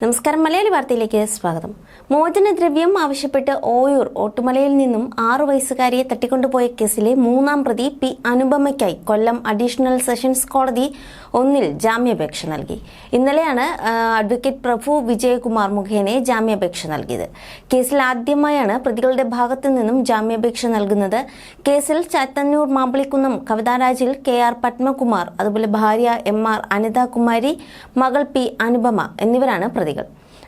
നമസ്കാരം. മലയാളി വാർത്തയിലേക്ക് സ്വാഗതം. മോചനദ്രവ്യം ആവശ്യപ്പെട്ട് ഓയൂർ ഓട്ടുമലയിൽ നിന്നും ആറു വയസ്സുകാരിയെ തട്ടിക്കൊണ്ടുപോയ കേസിലെ മൂന്നാം പ്രതി പി അനുപമയ്ക്കായി കൊല്ലം അഡീഷണൽ സെഷൻസ് കോടതി ഒന്നിൽ ജാമ്യാപേക്ഷ നൽകി. ഇന്നലെയാണ് അഡ്വക്കേറ്റ് പ്രഭു വിജയകുമാർ മുഖേനെ ജാമ്യാപേക്ഷ നൽകിയത്. കേസിൽ ആദ്യമായാണ് പ്രതികളുടെ ഭാഗത്തു നിന്നും ജാമ്യാപേക്ഷ നൽകുന്നത്. കേസിൽ ചാത്തന്നൂർ മാമ്പിളിക്കുന്നം കവിതാരാജിൽ കെ ആർ പത്മകുമാർ അതുപോലെ ഭാര്യ എം ആർ അനിതാകുമാരി മകൾ പി അനുപമ എന്നിവരാണ് പ്രതികൾ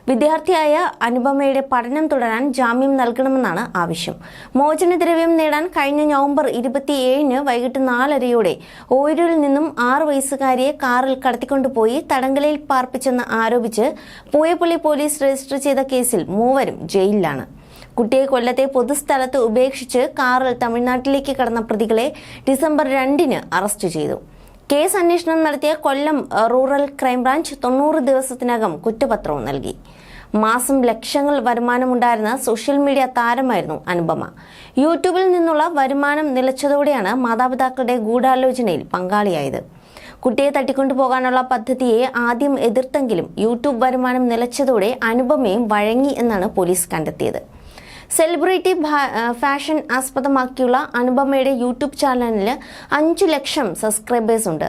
വിദ്യാർത്ഥിയായ അനുപമയുടെ പഠനം തുടരാൻ ജാമ്യം നൽകണമെന്നാണ് ആവശ്യം. മോചനദ്രവ്യം നേടാൻ കഴിഞ്ഞ നവംബർ ഇരുപത്തിയേഴിന് വൈകിട്ട് നാലരയോടെ ഓയൂരിൽ നിന്നും ആറ് വയസ്സുകാരിയെ കാറിൽ കടത്തിക്കൊണ്ടുപോയി തടങ്കലയിൽ പാർപ്പിച്ചെന്ന് ആരോപിച്ച് പൂയപ്പള്ളി പോലീസ് രജിസ്റ്റർ ചെയ്ത കേസിൽ മൂവരും ജയിലിലാണ്. കുട്ടിയെ കൊല്ലത്തെ പൊതുസ്ഥലത്ത് ഉപേക്ഷിച്ച് കാറിൽ തമിഴ്നാട്ടിലേക്ക് കടന്ന പ്രതികളെ ഡിസംബർ രണ്ടിന് അറസ്റ്റ് ചെയ്തു. കേസ് അന്വേഷണം നടത്തിയ കൊല്ലം റൂറൽ ക്രൈംബ്രാഞ്ച് തൊണ്ണൂറ് ദിവസത്തിനകം കുറ്റപത്രവും നൽകി. മാസം ലക്ഷങ്ങൾ വരുമാനമുണ്ടായിരുന്ന സോഷ്യൽ മീഡിയ താരമായിരുന്നു അനുപമ. യൂട്യൂബിൽ നിന്നുള്ള വരുമാനം നിലച്ചതോടെയാണ് മാതാപിതാക്കളുടെ ഗൂഢാലോചനയിൽ പങ്കാളിയായത്. കുട്ടിയെ തട്ടിക്കൊണ്ടുപോകാനുള്ള പദ്ധതിയെ ആദ്യം എതിർത്തെങ്കിലും യൂട്യൂബ് വരുമാനം നിലച്ചതോടെ അനുപമയും വഴങ്ങി എന്നാണ് പോലീസ് കണ്ടെത്തിയത്. സെലിബ്രിറ്റി ഫാഷൻ ആസ്പദമാക്കിയുള്ള അനുപമയുടെ യൂട്യൂബ് ചാനലിന് അഞ്ചു ലക്ഷം സബ്സ്ക്രൈബേഴ്സ് ഉണ്ട്.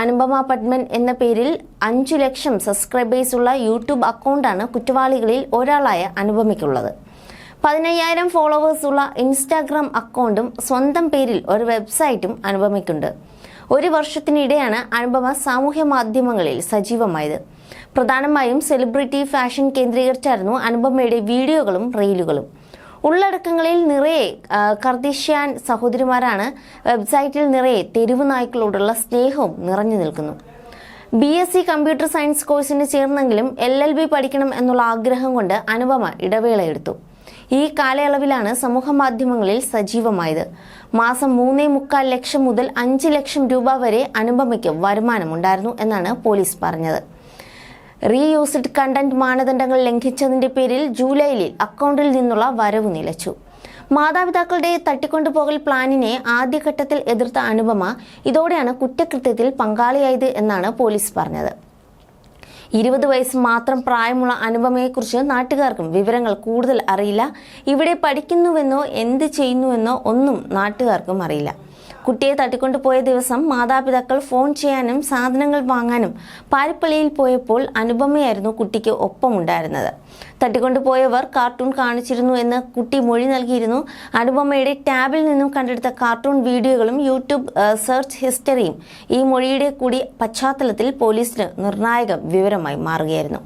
അനുപമ പത്മൻ എന്ന പേരിൽ അഞ്ചു ലക്ഷം സബ്സ്ക്രൈബേഴ്സ് ഉള്ള യൂട്യൂബ് അക്കൗണ്ടാണ് കുറ്റവാളികളിൽ ഒരാളായ അനുപമയ്ക്കുള്ളത്. പതിനയ്യായിരം ഫോളോവേഴ്സ് ഉള്ള ഇൻസ്റ്റാഗ്രാം അക്കൗണ്ടും സ്വന്തം പേരിൽ ഒരു വെബ്സൈറ്റും അനുപമയ്ക്കുണ്ട്. ഒരു വർഷത്തിനിടെയാണ് അനുപമ സാമൂഹ്യ മാധ്യമങ്ങളിൽ സജീവമായത്. പ്രധാനമായും സെലിബ്രിറ്റി ഫാഷൻ കേന്ദ്രീകരിച്ചായിരുന്നു അനുപമയുടെ വീഡിയോകളും റീലുകളും. ഉള്ളടക്കങ്ങളിൽ നിറയെ കർദിഷ്യാൻ സഹോദരിമാരാണ് വെബ്സൈറ്റിൽ നിറയെ തെരുവ് നായ്ക്കളോടുള്ള സ്നേഹവും നിറഞ്ഞു നിൽക്കുന്നു. B S C computer science കോഴ്സിന് ചേർന്നെങ്കിലും എൽ എൽ ബി പഠിക്കണം എന്നുള്ള ആഗ്രഹം കൊണ്ട് അനുപമ ഇടവേള എടുത്തു. ഈ കാലയളവിലാണ് സമൂഹ മാധ്യമങ്ങളിൽ സജീവമായത്. മാസം മൂന്നേ മുക്കാൽ ലക്ഷം മുതൽ അഞ്ച് ലക്ഷം രൂപ വരെ അനുപമയ്ക്ക് വരുമാനമുണ്ടായിരുന്നു എന്നാണ് പോലീസ് പറഞ്ഞത്. റീയൂസ്ഡ് കണ്ടന്റ് മാനദണ്ഡങ്ങൾ ലംഘിച്ചതിന്റെ പേരിൽ ജൂലൈയിൽ അക്കൗണ്ടിൽ നിന്നുള്ള വരവ് നിലച്ചു. മാതാപിതാക്കളുടെ തട്ടിക്കൊണ്ടുപോകൽ പ്ലാനിനെ ആദ്യഘട്ടത്തിൽ എതിർത്ത അനുപമ ഇതോടെയാണ് കുറ്റകൃത്യത്തിൽ പങ്കാളിയായത് എന്നാണ് പോലീസ് പറഞ്ഞത്. ഇരുപത് വയസ്സ് മാത്രം പ്രായമുള്ള അനുപമയെക്കുറിച്ച് നാട്ടുകാർക്കും വിവരങ്ങൾ കൂടുതൽ അറിയില്ല. ഇവിടെ പഠിക്കുന്നുവെന്നോ എന്ത് ചെയ്യുന്നുവെന്നോ ഒന്നും നാട്ടുകാർക്കും അറിയില്ല. കുട്ടിയെ തട്ടിക്കൊണ്ടു പോയ ദിവസം മാതാപിതാക്കൾ ഫോൺ ചെയ്യാനും സാധനങ്ങൾ വാങ്ങാനും പാരിപ്പള്ളിയിൽ പോയപ്പോൾ അനുപമയായിരുന്നു കുട്ടിക്ക് ഒപ്പമുണ്ടായിരുന്നത്. തട്ടിക്കൊണ്ടുപോയവർ കാർട്ടൂൺ കാണിച്ചിരുന്നു എന്ന് കുട്ടി മൊഴി നൽകിയിരുന്നു. അനുപമയുടെ ടാബിൽ നിന്നും കണ്ടെടുത്ത കാർട്ടൂൺ വീഡിയോകളും യൂട്യൂബ് സെർച്ച് ഹിസ്റ്ററിയും ഈ മൊഴിയുടെ കൂടി പശ്ചാത്തലത്തിൽ പോലീസിന് നിർണായക വിവരമായി മാറുകയായിരുന്നു.